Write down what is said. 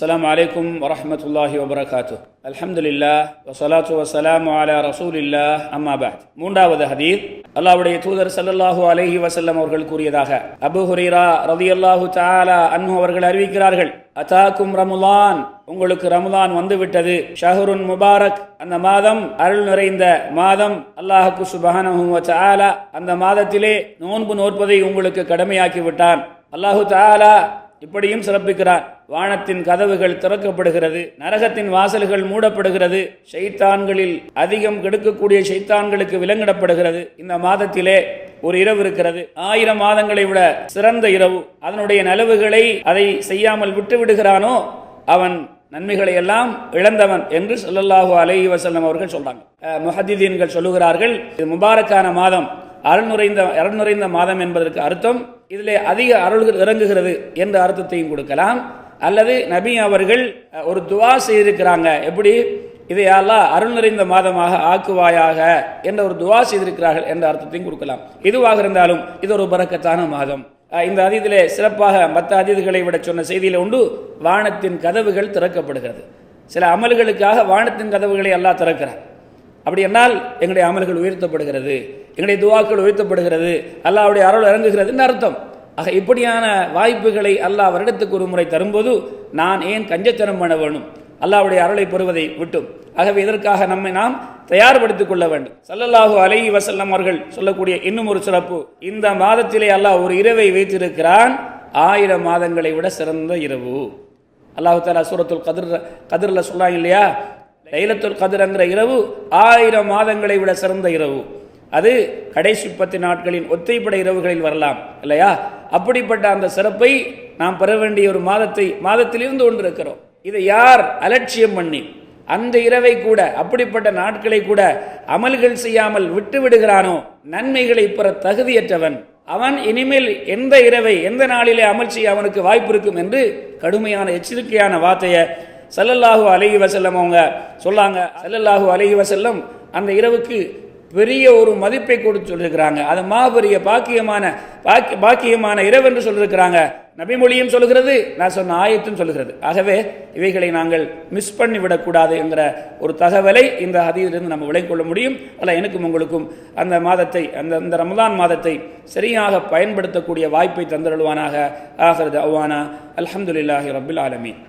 السلام عليكم ورحمة الله وبركاته الحمد لله والصلاة والسلام على رسول الله أما بعد மூன்றாவது ஹதீத் அல்லாஹ்வுடைய தூதர் ஸல்லல்லாஹு அலைஹி வஸல்லம் அவர்கள் கூறியதாக அபூ ஹுரைரா ரலியல்லாஹு தஆலா அன்ஹு அவர்கள் அறிவிக்கிறார்கள் அதாக்கும் ரமலான் உங்களுக்கு ரமலான் வந்துவிட்டது ஷஹருன் முபாரக் அந்த மாதம் அருள் நிறைந்த மாதம் அல்லாஹுக்கு சுபஹானஹு வ தஆலா அந்த மாதத்திலே நோன்பு நோற்பதை உங்களுக்கு கடமையாக்கி விட்டான் அல்லாஹு தஆலா இப்படியும் சிறப்பிக்கிறார். வானத்தின் கதவுகள் திறக்கப்படுகிறது நரகத்தின் வாசல்கள் மூடப்படுகிறது ஷைத்தான்களில் அதிகம் கெடுக்கக்கூடிய ஷைத்தான்களுக்கு விலங்கிடப்படுகிறது. இந்த மாதத்திலே ஒரு இரவு இருக்கிறது. ஆயிரம் மாதங்களை விட சிறந்த இரவு. அதனுடைய நலவுகளை அதை செய்யாமல் விட்டு விடுகிறானோ அவன் நன்மைகளை எல்லாம் இழந்தவன் என்று சொல்லல்லாஹு அலைஹி வசல்லம் அவர்கள் சொல்றாங்க. அஹ் சொல்லுகிறார்கள் இது முபாரக்கான மாதம். அருள் நிறைந்த அருள் நிறைந்த மாதம் என்பதற்கு அர்த்தம் இதிலே அதிக அருள்கள் இறங்குகிறது என்ற அர்த்தத்தையும் கொடுக்கலாம். அல்லது நபி அவர்கள் ஒரு துவா செய்திருக்கிறாங்க. எப்படி? இதை அருள் நிறைந்த மாதமாக ஆக்குவாயாக என்ற ஒரு துவா செய்திருக்கிறார்கள் என்ற அர்த்தத்தையும் கொடுக்கலாம். எதுவாக இருந்தாலும் இது ஒரு பறக்கத்தான மாதம். இந்த அதீதிலே சிறப்பாக மற்ற அதீதுகளை விட சொன்ன செய்தியில் உண்டு வானத்தின் கதவுகள் திறக்கப்படுகிறது. சில அமல்களுக்காக வானத்தின் கதவுகளை எல்லாம் திறக்கிறார் அப்படி என்றால் எங்களுடைய அமல்கள் உயர்த்தப்படுகிறது எங்களுடைய துவாக்கள் உயர்த்தப்படுகிறது அல்லாவுடைய அருள் இறங்குகிறதுன்னு அர்த்தம். ஆக இப்படியான வாய்ப்புகளை அல்லாஹ் வருடத்துக்கு ஒரு முறை தரும்போது நான் ஏன் கஞ்சத்தனம் பண்ண வேணும்? அல்லாவுடைய அருளை பெறுவதை விட்டும். ஆகவே இதற்காக நம்மை நாம் தயார்படுத்திக் கொள்ள வேண்டும். சல்லல்லாஹு அலை வசல்லம் அவர்கள் சொல்லக்கூடிய இன்னும் ஒரு சிறப்பு. இந்த மாதத்திலே அல்லாஹ் ஒரு இரவை வைத்திருக்கிறான். ஆயிரம் மாதங்களை விட சிறந்த இரவு. அல்லாஹு தாலா சூரத்துல் கதிர் கதிரில் சொல்லாங்க இல்லையா? லைலத்துல் கதிரங்கிற இரவு ஆயிரம் மாதங்களை விட சிறந்த இரவு. அது கடைசி பத்து நாட்களின் ஒத்தைப்படை இரவுகளில் வரலாம். இல்லையா? அப்படிப்பட்ட அந்த சிறப்பை நாம் பெற வேண்டிய ஒரு மாதத்தை மாதத்திலிருந்து கொண்டிருக்கிறோம். இதை யார் அலட்சியம் பண்ணி அந்த இரவை கூட அப்படிப்பட்ட நாட்களை கூட அமல்கள் செய்யாமல் விட்டு விடுகிறானோ நன்மைகளை பெற தகுதியற்றவன். அவன் இனிமேல் எந்த இரவை எந்த நாளிலே அமல் செய்ய அவனுக்கு வாய்ப்பு இருக்கும் என்று கடுமையான எச்சரிக்கையான வார்த்தையை சல்லல்லாஹு அலைஹி வசல்லம் அவங்க சொல்லாங்க. சல்லல்லாஹு அலைஹி வசல்லம் அந்த இரவுக்கு பெரிய ஒரு மதிப்பை கொடுத்து சொல்லியிருக்கிறாங்க. அது மாபெரிய பாக்கியமான பாக்கி பாக்கியமான இரவு என்று சொல்லியிருக்கிறாங்க. நபிமொழியும் சொல்லுகிறது நான் சொன்ன ஆயத்தும் சொல்லுகிறது. ஆகவே இவைகளை நாங்கள் மிஸ் பண்ணி விடக்கூடாது என்கிற ஒரு தகவலை இந்த ஹதியிலிருந்து நம்ம விளைக்கொள்ள கொள்ள முடியும். அல்ல எனக்கும் உங்களுக்கும் அந்த மாதத்தை அந்த அந்த ரமதான் மாதத்தை சரியாக பயன்படுத்தக்கூடிய வாய்ப்பை தந்தருள்வானாக. ஆகிறது அவ்வானா அல்ஹம்துலில்லாஹி ரபில் ஆலமீன்.